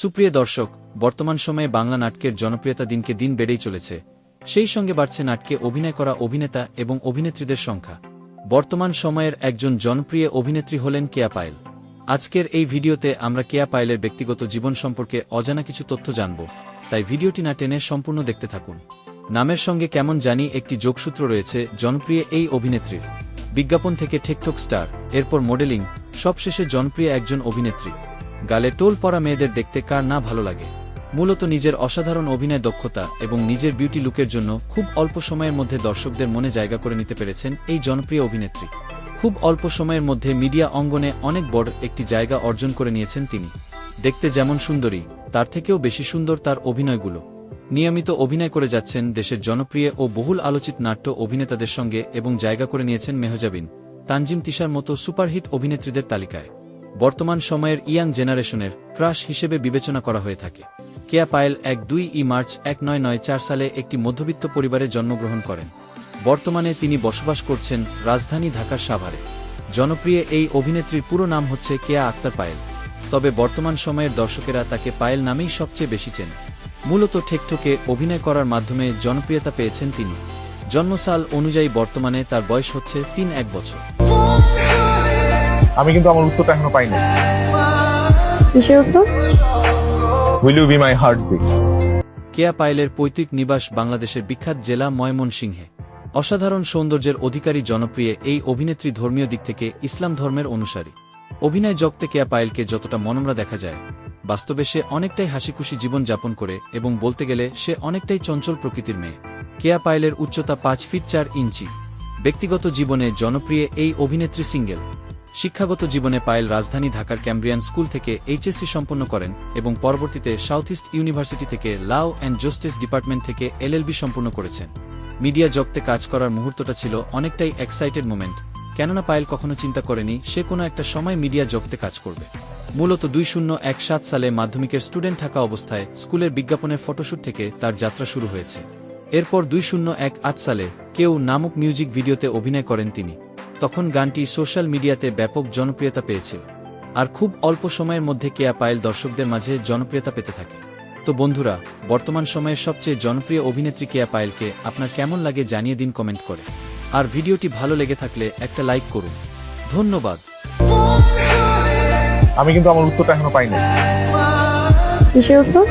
সুপ্রিয় দর্শক, বর্তমান সময়ে বাংলা নাটকের জনপ্রিয়তা দিনকে দিন বেড়েই চলেছে। সেই সঙ্গে বাড়ছে নাটকে অভিনয় করা অভিনেতা এবং অভিনেত্রীদের সংখ্যা। বর্তমান সময়ের একজন জনপ্রিয় অভিনেত্রী হলেন কেয়া পায়েল। আজকের এই ভিডিওতে আমরা কেয়া পায়েলের ব্যক্তিগত জীবন সম্পর্কে অজানা কিছু তথ্য জানব, তাই ভিডিওটি না টেনে সম্পূর্ণ দেখতে থাকুন। নামের সঙ্গে কেমন জানি একটি যোগসূত্র রয়েছে, জনপ্রিয় এই অভিনেত্রীর বিজ্ঞাপন থেকে ঠেকঠক স্টার, এরপর মডেলিং, সবশেষে জনপ্রিয় একজন অভিনেত্রী। গালে টোল পরা মেয়েদের দেখতে কার না ভালো লাগে। মূলত নিজের অসাধারণ অভিনয় দক্ষতা এবং নিজের বিউটি লুকের জন্য খুব অল্প সময়ের মধ্যে দর্শকদের মনে জায়গা করে নিতে পেরেছেন এই জনপ্রিয় অভিনেত্রী। খুব অল্প সময়ের মধ্যে মিডিয়া অঙ্গনে অনেক বড় একটি জায়গা অর্জন করে নিয়েছেন তিনি। দেখতে যেমন সুন্দরী, তার থেকেও বেশি সুন্দর তার অভিনয়গুলো। নিয়মিত অভিনয় করে যাচ্ছেন দেশের জনপ্রিয় ও বহুল আলোচিত নাট্য অভিনেতাদের সঙ্গে এবং জায়গা করে নিয়েছেন মেহজাবিন, তানজিম তিশার মতো সুপারহিট অভিনেত্রীদের তালিকায়। বর্তমান সময়ের ইয়াং জেনারেশনের ক্রাশ হিসেবে বিবেচনা করা হয়ে থাকে। কেয়া পায়েল এক দুই ই মার্চ এক নয় নয় চার সালে একটি মধ্যবিত্ত পরিবারে জন্মগ্রহণ করেন। বর্তমানে তিনি বসবাস করছেন রাজধানী ঢাকার সাভারে। জনপ্রিয় এই অভিনেত্রীর পুরো নাম হচ্ছে কেয়া আক্তার পায়েল। তবে বর্তমান সময়ের দর্শকেরা তাকে পায়েল নামেই সবচেয়ে বেশি চেন মূলত ঠেকঠকে অভিনয় করার মাধ্যমে জনপ্রিয়তা পেয়েছেন তিনি। জন্মসাল অনুযায়ী বর্তমানে তার বয়স হচ্ছে তিন এক বছর। আমি কিন্তু আমার উত্তরটা এখনও পাইনি। কিসের উত্তর? Will you be my heartbeat Keya পায়েলের পৈতৃক নিবাস বাংলাদেশের বিখ্যাত জেলা ময়মনসিংহে। অসাধারণ সৌন্দর্যের অধিকারী জনপ্রিয় এই অভিনেত্রী ধর্মীয় দিক থেকে ইসলাম ধর্মের অনুসারী। অভিনয় জগতে কেয়া পায়েলকে যতটা মনমরা দেখা যায় বাস্তবে সে অনেকটাই হাসিখুশি জীবন যাপন করে এবং বলতে গেলে সে অনেকটাই চঞ্চল প্রকৃতির মেয়ে। কেয়া পায়েলের উচ্চতা পাঁচ ফিট চার ইঞ্চি। ব্যক্তিগত জীবনে জনপ্রিয় এই অভিনেত্রী সিঙ্গেল। শিক্ষাগত জীবনে পায়েল রাজধানী ঢাকার ক্যাম্ব্রিয়ান স্কুল থেকে এইচএসসি সম্পন্ন করেন এবং পরবর্তীতে সাউথ ইস্ট ইউনিভার্সিটি থেকে লাও অ্যান্ড জাস্টিস ডিপার্টমেন্ট থেকে এলএলবি সম্পন্ন করেছেন। মিডিয়া জগতে কাজ করার মুহূর্তটা ছিল অনেকটাই এক্সাইটেড মোমেন্ট কেননা পায়েল কখনো চিন্তা করেনি সে কোনো একটা সময় মিডিয়া জগতে কাজ করবে। মূলত দুই শূন্য এক সাত সালে মাধ্যমিকের স্টুডেন্ট থাকা অবস্থায় স্কুলের বিজ্ঞাপনের ফটোশ্যুট থেকে তার যাত্রা শুরু হয়েছে। এরপর দুই শূন্য এক আট সালে কেউ নামক মিউজিক ভিডিওতে অভিনয় করেন তিনি। তখন গানটি সোশ্যাল মিডিয়াতে ব্যাপক জনপ্রিয়তা পেয়েছিল আর খুব অল্প সময়ের মধ্যে কেয়া পায়েল দর্শকদের মাঝে জনপ্রিয়তা পেতে থাকে। তো বন্ধুরা বর্তমান সময়ের সবচেয়ে জনপ্রিয় অভিনেত্রী কেয়া পায়েলকে আপনার কেমন লাগে জানিয়ে দিন কমেন্ট করে। আর ভিডিওটি ভালো লেগে থাকলে একটা লাইক করুন। ধন্যবাদ। আমি কিন্তু আমার উত্তরটা এখনও পাইনি। কিসের উত্তর?